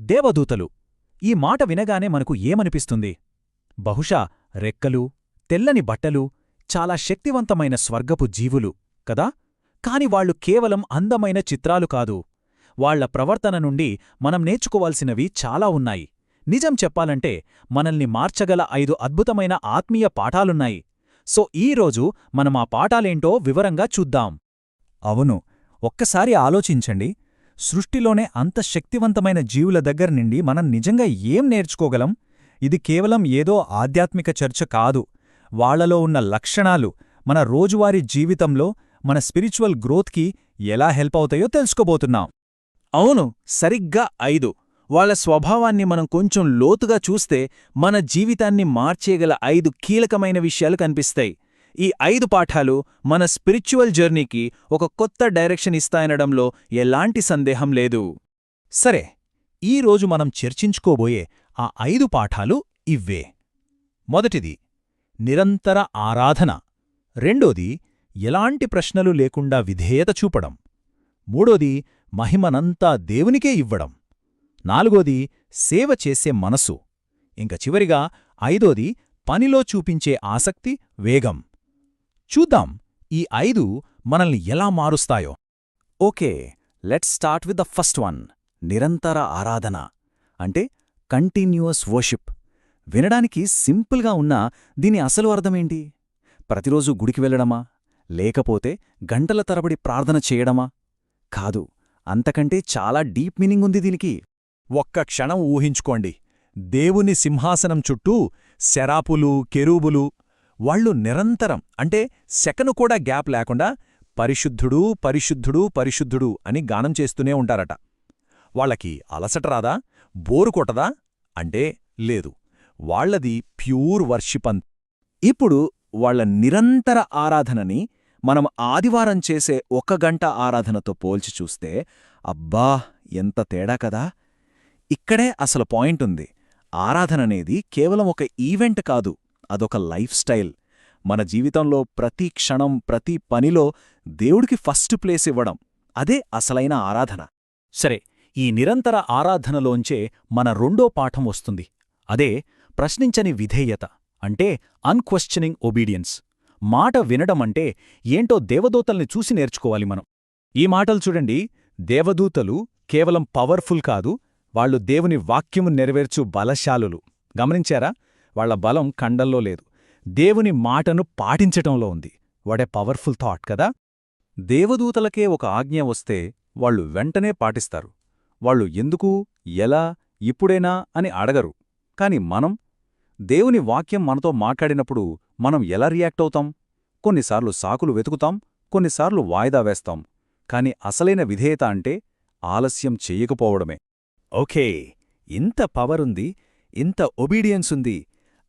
దేవదూతలు ఈ మాట వినగానే మనకు ఏమనిపిస్తుంది? బహుశా రెక్కలు తెల్లని బట్టలు చాలా శక్తివంతమైన స్వర్గపు జీవులు కదా? కాని వాళ్ళు కేవలం అందమైన చిత్రాలు కాదు. వాళ్ళ ప్రవర్తన నుండి మనం నేర్చుకోవాల్సినవి చాలా ఉన్నాయి. నిజం చెప్పాలంటే మనల్ని మార్చగల ఐదు అద్భుతమైన ఆత్మీయ పాఠాలున్నాయి. సో ఈరోజు మనం ఆ పాఠాలేంటో వివరంగా చూద్దాం. అవును. ఒక్కసారి ఆలోచించండి. సృష్టిలోనే అంత శక్తివంతమైన జీవుల దగ్గర నుండి మనం నిజంగా ఏం నేర్చుకోగలం? ఇది కేవలం ఏదో ఆధ్యాత్మిక చర్చ కాదు. వాళ్ళలో ఉన్న లక్షణాలు మన రోజువారీ జీవితంలో మన స్పిరిచువల్ గ్రోత్కి ఎలా హెల్ప్ అవుతాయో తెలుసుకోబోతున్నాం. అవును సరిగ్గా ఐదు. వాళ్ళ స్వభావాన్ని మనం కొంచెం లోతుగా చూస్తే మన జీవితాన్ని మార్చేయగల ఐదు కీలకమైన విషయాలు కనిపిస్తాయి. ఈ ఐదు పాఠాలు మన స్పిరిచువల్ జర్నీకి ఒక కొత్త డైరెక్షన్ ఇస్తాయనడంలో ఎలాంటి సందేహం లేదు. సరే ఈరోజు మనం చర్చించుకోబోయే ఆ ఐదు పాఠాలు ఇవ్వే. మొదటిది నిరంతర ఆరాధన. రెండోది ఎలాంటి ప్రశ్నలు లేకుండా విధేయత చూపడం. మూడోది మహిమనంతా దేవునికే ఇవ్వడం. నాలుగోది సేవ చేసే మనసు. ఇంక చివరిగా ఐదోది పనిలో చూపించే ఆసక్తి వేగం. చూద్దాం ఈ ఐదు మనల్ని ఎలా మారుస్తాయో. Okay let's start with the first one నిరంతర ఆరాధన అంటే కంటిన్యూయస్ వర్షిప్. వినడానికి సింపుల్గా ఉన్నా దీని అసలు అర్థమేంటి? ప్రతిరోజు గుడికి వెళ్ళడమా లేకపోతే గంటల తరబడి ప్రార్థన చేయడమా? కాదు అంతకంటే చాలా డీప్ మీనింగ్ ఉంది దీనికి. ఒక్క క్షణం ఊహించుకోండి దేవుని సింహాసనం చుట్టూ శరాపులు కెరూబులు వాళ్ళు నిరంతరం అంటే సెకను కూడా గ్యాప్ లేకుండా పరిశుద్ధుడు పరిశుద్ధుడు పరిశుద్ధుడు అని గానం చేస్తూనే ఉంటారట. వాళ్ళకి అలసట రాదా? బోరు కొట్టదా? అంటే లేదు. వాళ్ళది ప్యూర్ వర్షిపంత్ ఇప్పుడు వాళ్ళ నిరంతర ఆరాధనని మనం ఆదివారం చేసే ఒక గంట ఆరాధనతో పోల్చి చూస్తే అబ్బా ఎంత తేడా కదా! ఇక్కడే అసలు పాయింట్ ఉంది. ఆరాధననేది కేవలం ఒక ఈవెంట్ కాదు. అదొక లైఫ్ స్టైల్. మన జీవితంలో ప్రతి క్షణం ప్రతి పనిలో దేవుడికి ఫస్ట్ ప్లేస్ ఇవ్వడం అదే అసలైన ఆరాధన. సరే ఈ నిరంతర ఆరాధనలోంచే మన రెండో పాఠం వస్తుంది. అదే ప్రశ్నించని విధేయత అంటే అన్క్వశ్చనింగ్ ఒబీడియన్స్ మాట వినడమంటే ఏంటో దేవదూతల్ని చూసి నేర్చుకోవాలి మనం. ఈ మాటలు చూడండి దేవదూతలు కేవలం పవర్ఫుల్ కాదు వాళ్ళు దేవుని వాక్యము నెరవేర్చు బలశాలులు. గమనించారా? వాళ్ళ బలం కండల్లో లేదు. దేవుని మాటను పాటించటంలో ఉంది. వాడే పవర్ఫుల్ థాట్ కదా? దేవదూతలకే ఒక ఆజ్ఞ వస్తే వాళ్ళు వెంటనే పాటిస్తారు. వాళ్ళు ఎందుకు ఎలా ఇప్పుడేనా అని అడగరు. కాని మనం? దేవుని వాక్యం మనతో మాట్లాడినప్పుడు మనం ఎలా రియాక్ట్ అవుతాం? కొన్నిసార్లు సాకులు వెతుకుతాం కొన్నిసార్లు వాయిదా వేస్తాం. కాని అసలైన విధేయత అంటే ఆలస్యం చెయ్యకపోవడమే ఓకే ఇంత పవరుంది ఇంత ఒబీడియన్స్ ఉంది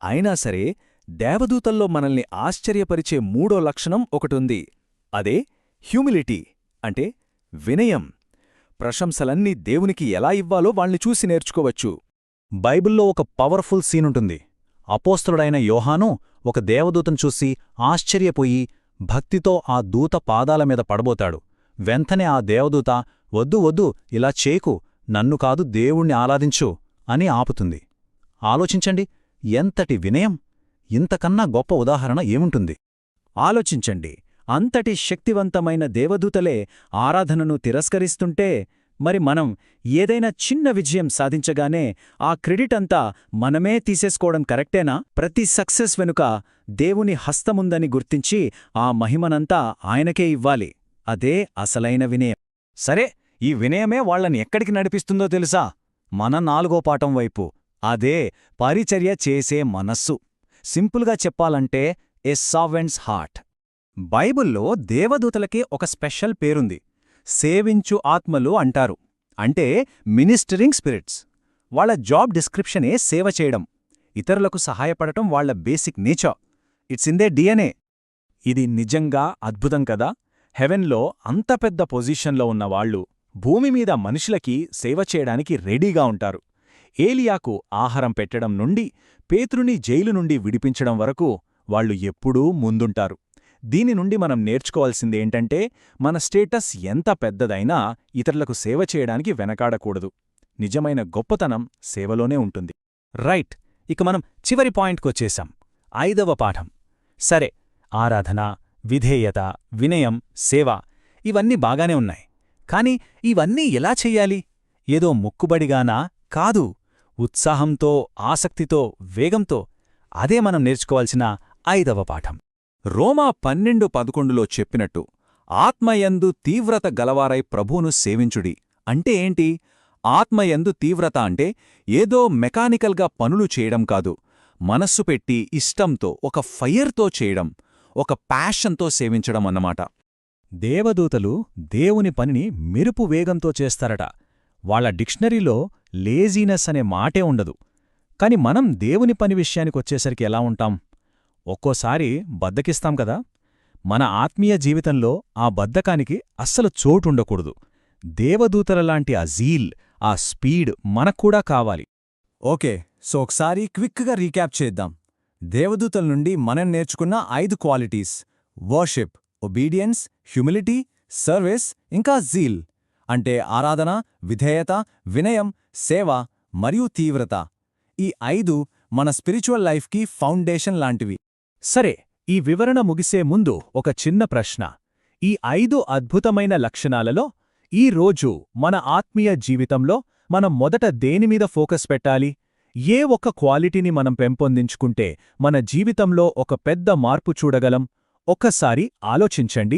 అయినా సరే దేవదూతల్లో మనల్ని ఆశ్చర్యపరిచే మూడో లక్షణం ఒకటుంది. అదే హ్యూమిలిటీ అంటే వినయం. ప్రశంసలన్నీ దేవునికి ఎలా ఇవ్వాలో వాళ్ళని చూసి నేర్చుకోవచ్చు. బైబిల్లో ఒక పవర్ఫుల్ సీనుంటుంది. అపోస్తుడైన యోహాను ఒక దేవదూతను చూసి ఆశ్చర్యపోయి భక్తితో ఆ దూత పాదాల మీద పడబోతాడు. వెంటనే ఆ దేవదూత వద్దు వద్దు ఇలా చేకు నన్ను కాదు దేవుణ్ణి ఆలాదించు అని ఆపుతుంది. ఆలోచించండి ఎంతటి వినయం ఇంతకన్నా గొప్ప ఉదాహరణ ఏముంటుంది? ఆలోచించండి. అంతటి శక్తివంతమైన దేవదూతలే ఆరాధనను తిరస్కరిస్తుంటే మరి మనం ఏదైనా చిన్న విజయం సాధించగానే ఆ క్రెడిట్ అంతా మనమే తీసేసుకోవడం కరెక్టేనా? ప్రతి సక్సెస్ వెనుక దేవుని హస్తముందని గుర్తించి ఆ మహిమనంతా ఆయనకే ఇవ్వాలి. అదే అసలైన వినయం. సరే ఈ వినయమే వాళ్ళని ఎక్కడికి నడిపిస్తుందో తెలుసా? మన నాలుగో పాఠం వైపు. అదే పరిచర్య చేసే మనస్సు. సింపుల్గా చెప్పాలంటే ఎ సావెంట్స్ హార్ట్ బైబుల్లో దేవదూతలకే ఒక స్పెషల్ పేరుంది. సేవించు ఆత్మలు అంటారు. అంటే మినిస్టరింగ్ స్పిరిట్స్ వాళ్ళ జాబ్ డిస్క్రిప్షనే సేవ చేయడం. ఇతరులకు సహాయపడటం వాళ్ళ basic nature. It's in their DNA. ఇది నిజంగా అద్భుతం కదా? హెవెన్లో అంత పెద్ద పొజిషన్లో ఉన్నవాళ్ళు భూమి మీద మనుషులకి సేవ చేయడానికి రెడీగా ఉంటారు. ఏలియాకు ఆహారం పెట్టడం నుండి పేతృని జైలు నుండి విడిపించడం వరకు వాళ్ళు ఎప్పుడూ ముందుంటారు. దీని నుండి మనం నేర్చుకోవాల్సిందేంటంటే మన స్టేటస్ ఎంత పెద్దదైనా ఇతరులకు సేవ చేయడానికి వెనకాడకూడదు. నిజమైన గొప్పతనం సేవలోనే ఉంటుంది. రైట్ ఇక మనం చివరి పాయింట్కొచ్చేశాం ఐదవ పాఠం. సరే ఆరాధన విధేయత వినయం సేవ ఇవన్నీ బాగానే ఉన్నాయి. కాని ఇవన్నీ ఎలా చెయ్యాలి? ఏదో ముక్కుబడిగానా? కాదు. ఉత్సాహంతో ఆసక్తితో వేగంతో అదే మనం నేర్చుకోవాల్సిన ఐదవ పాఠం. రోమా పన్నెండు పదకొండులో చెప్పినట్టు ఆత్మయందు తీవ్రత గలవారై ప్రభువును సేవించుడి. అంటే ఏంటి? ఆత్మయందు తీవ్రత అంటే ఏదో మెకానికల్గా పనులు చేయడం కాదు మనస్సు పెట్టి ఇష్టంతో ఒక ఫైర్తో చేయడం ఒక ప్యాషన్తో సేవించడం అన్నమాట. దేవదూతలు దేవుని పనిని మెరుపు వేగంతో చేస్తారట. వాళ్ళ డిక్షనరీలో లేజీనెస్ అనే మాటే ఉండదు. కాని మనం దేవుని పని విషయానికొచ్చేసరికి ఎలా ఉంటాం? ఒక్కోసారి బద్దకిస్తాం కదా? మన ఆత్మీయ జీవితంలో ఆ బద్ధకానికి అస్సలు చోటుండకూడదు. దేవదూతలలాంటి ఆ జీల్ ఆ స్పీడ్ మనక్కూడా కావాలి. ఓకే సో ఒకసారి క్విక్గా రీక్యాప్ చేద్దాం. దేవదూతల నుండి మనం నేర్చుకున్న ఐదు qualities. Worship obedience humility service ఇంకా జీల్. అంటే ఆరాధన విధేయత వినయం సేవ మరియు తీవ్రత. ఈ ఐదు మన స్పిరిచువల్ లైఫ్కి ఫౌండేషన్ లాంటివి. సరే ఈ వివరణ ముగిసే ముందు ఒక చిన్న ప్రశ్న. ఈ ఐదు అద్భుతమైన లక్షణాలలో ఈ రోజు మన ఆత్మీయ జీవితంలో మనం మొదట దేనిమీద ఫోకస్ పెట్టాలి? ఏ ఒక్క క్వాలిటీని మనం పెంపొందించుకుంటే మన జీవితంలో ఒక పెద్ద మార్పు చూడగలం? ఒక్కసారి ఆలోచించండి.